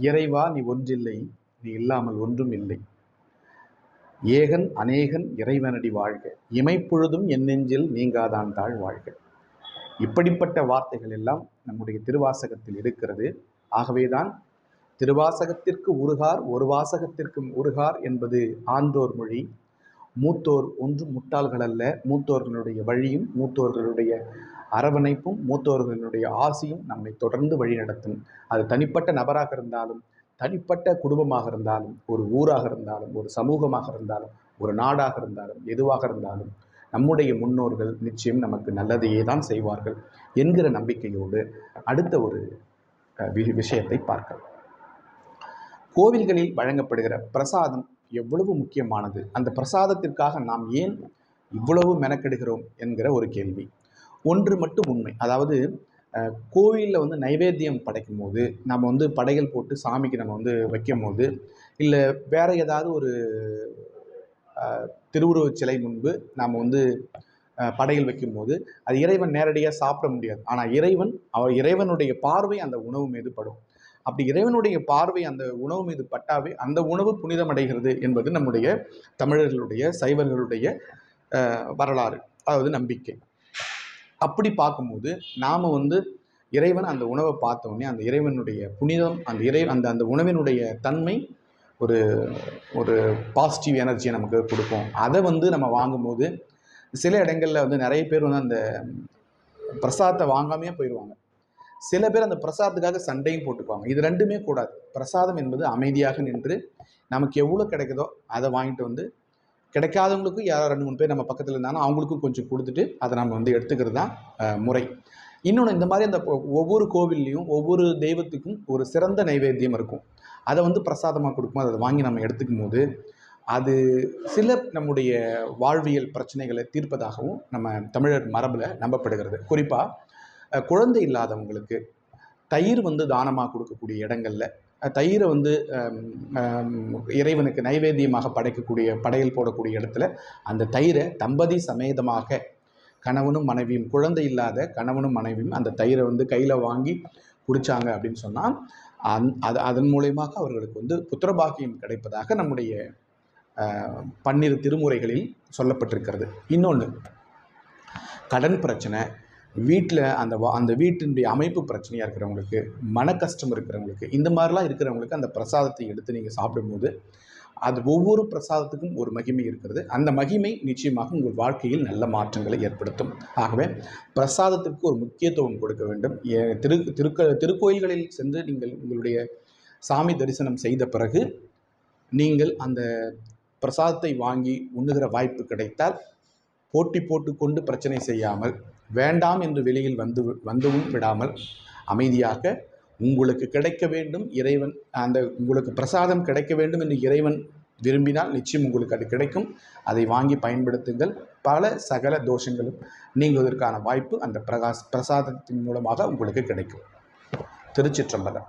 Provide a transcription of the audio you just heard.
இறைவா நீ ஒன்றில்லை நீ இல்லாமல் ஒன்றும் இல்லை. ஏகன் அநேகன் இறைவனடி வாழ்க. இமைப்பொழுதும் என் நெஞ்சில் நீங்காதான் தாழ் வாழ்க. இப்படிப்பட்ட வார்த்தைகள் எல்லாம் நம்முடைய திருவாசகத்தில் இருக்கிறது. ஆகவேதான் திருவாசகத்திற்கு உருகார் ஒரு வாசகத்திற்கும் உருகார் என்பது ஆன்றோர் மொழி. மூத்தோர் ஒன்றும் முட்டாள்கள் அல்ல. மூத்தோர்களுடைய வழியும் மூத்தோர்களுடைய அரவணைப்பும் மூத்தோர்களினுடைய ஆசியும் நம்மை தொடர்ந்து வழிநடத்தும். அது தனிப்பட்ட நபராக இருந்தாலும் தனிப்பட்ட குடும்பமாக இருந்தாலும் ஒரு ஊராக இருந்தாலும் ஒரு சமூகமாக இருந்தாலும் ஒரு நாடாக இருந்தாலும் எதுவாக இருந்தாலும் நம்முடைய முன்னோர்கள் நிச்சயம் நமக்கு நல்லதையே தான் செய்வார்கள் என்கிற நம்பிக்கையோடு அடுத்த ஒரு வி- விஷயத்தை பார்க்கலாம். கோவில்களில் வழங்கப்படுகிற பிரசாதம் எவ்வளவு முக்கியமானது? அந்த பிரசாதத்திற்காக நாம் ஏன் இவ்வளவு மெனக்கெடுகிறோம்? என்கிற ஒரு கேள்வி. ஒன்று மட்டும் உண்மை. அதாவது கோவிலில் வந்து நைவேத்தியம் படைக்கும் போது நம்ம வந்து படையல் போட்டு சாமிக்கு நம்ம வந்து வைக்கும் போது இல்லை வேற ஏதாவது ஒரு திருவுருவச் சிலை முன்பு நாம் வந்து படையில் படையல் வைக்கும்போது அது இறைவன் நேரடியாக சாப்பிட முடியாது. ஆனால் இறைவன் அவர் இறைவனுடைய பார்வை அந்த உணவு மீது படும். அப்படி இறைவனுடைய பார்வை அந்த உணவு மீது பட்டாவே அந்த உணவு புனிதமடைகிறது என்பது நம்முடைய தமிழர்களுடைய சைவர்களுடைய வரலாறு அதாவது நம்பிக்கை. அப்படி பார்க்கும்போது நாம் வந்து இறைவன் அந்த உணவை பார்த்த அந்த இறைவனுடைய புனிதம் அந்த இறை அந்த அந்த உணவினுடைய தன்மை ஒரு ஒரு பாசிட்டிவ் எனர்ஜியை நமக்கு கொடுக்கும். அதை வந்து நம்ம வாங்கும்போது சில இடங்களில் வந்து நிறைய பேர் வந்து அந்த பிரசாதத்தை வாங்காமையே போயிடுவாங்க சில பேர் அந்த பிரசாதத்துக்காக சண்டையும் போட்டுக்குவாங்க. இது ரெண்டுமே கூடாது. பிரசாதம் என்பது அமைதியாக நின்று நமக்கு எவ்வளோ கிடைக்குதோ அதை வாங்கிட்டு வந்து கிடைக்காதவங்களுக்கும் யாரோ ரெண்டு மூணு பேர் நம்ம பக்கத்தில் இருந்தாலும் அவங்களுக்கும் கொஞ்சம் கொடுத்துட்டு அதை நம்ம வந்து எடுத்துக்கிறது தான் முறை. இன்னொன்று இந்த மாதிரி அந்த ஒவ்வொரு கோவில்லையும் ஒவ்வொரு தெய்வத்துக்கும் ஒரு சிறந்த நைவேத்தியம் இருக்கும். அதை வந்து பிரசாதமாக கொடுக்கும்போது அதை வாங்கி நம்ம எடுத்துக்கும் போது அது சில நம்முடைய வாழ்வியல் பிரச்சனைகளை தீர்ப்பதாகவும் நம்ம தமிழர் மரபில் நம்பப்படுகிறது. குறிப்பாக குழந்தை இல்லாதவங்களுக்கு தயிர் வந்து தானமாக கொடுக்கக்கூடிய இடங்கள்ல தயிரை வந்து இறைவனுக்கு நைவேத்தியமாக படைக்கக்கூடிய படையல் போடக்கூடிய இடத்துல அந்த தயிரை தம்பதி சமேதமாக கணவனும் மனைவியும் குழந்தை இல்லாத கணவனும் மனைவியும் அந்த தயிரை வந்து கையில் வாங்கி குடித்தாங்க அப்படின்னு சொன்னால் அந் அது அதன் மூலயமாக அவர்களுக்கு வந்து புத்திரபாக்கியம் கிடைப்பதாக நம்முடைய பன்னிரு திருமுறைகளில் சொல்லப்பட்டிருக்கிறது. இன்னொன்று கடன் பிரச்சனை வீட்டில் அந்த வா அந்த வீட்டினுடைய அமைப்பு பிரச்சனையாக இருக்கிறவங்களுக்கு மன கஷ்டம் இருக்கிறவங்களுக்கு இந்த மாதிரிலாம் இருக்கிறவங்களுக்கு அந்த பிரசாதத்தை எடுத்து நீங்கள் சாப்பிடும்போது அது ஒவ்வொரு பிரசாதத்துக்கும் ஒரு மகிமை இருக்கிறது. அந்த மகிமை நிச்சயமாக உங்கள் வாழ்க்கையில் நல்ல மாற்றங்களை ஏற்படுத்தும். ஆகவே பிரசாதத்திற்கு ஒரு முக்கியத்துவம் கொடுக்க வேண்டும். ஏ- திரு திருக்க திருக்கோயில்களில் சென்று நீங்கள் உங்களுடைய சாமி தரிசனம் செய்த பிறகு நீங்கள் அந்த பிரசாதத்தை வாங்கி உண்ணுகிற வாய்ப்பு கிடைத்தால் போட்டி போட்டுக்கொண்டு பிரச்சனை செய்யாமல் வேண்டாம் என்று வெளியில் வந்து வந்துவும் விடாமல் அமைதியாக உங்களுக்கு கிடைக்க வேண்டும் இறைவன் அந்த உங்களுக்கு பிரசாதம் கிடைக்க வேண்டும் என்று இறைவன் விரும்பினால் நிச்சயம் உங்களுக்கு அது கிடைக்கும். அதை வாங்கி பயன்படுத்துங்கள். பல சகல தோஷங்களும் நீங்குவதற்கான வாய்ப்பு அந்த பிரகாஷ் பிரசாதத்தின் மூலமாக உங்களுக்கு கிடைக்கும். திருச்சிற்றம்பலம்.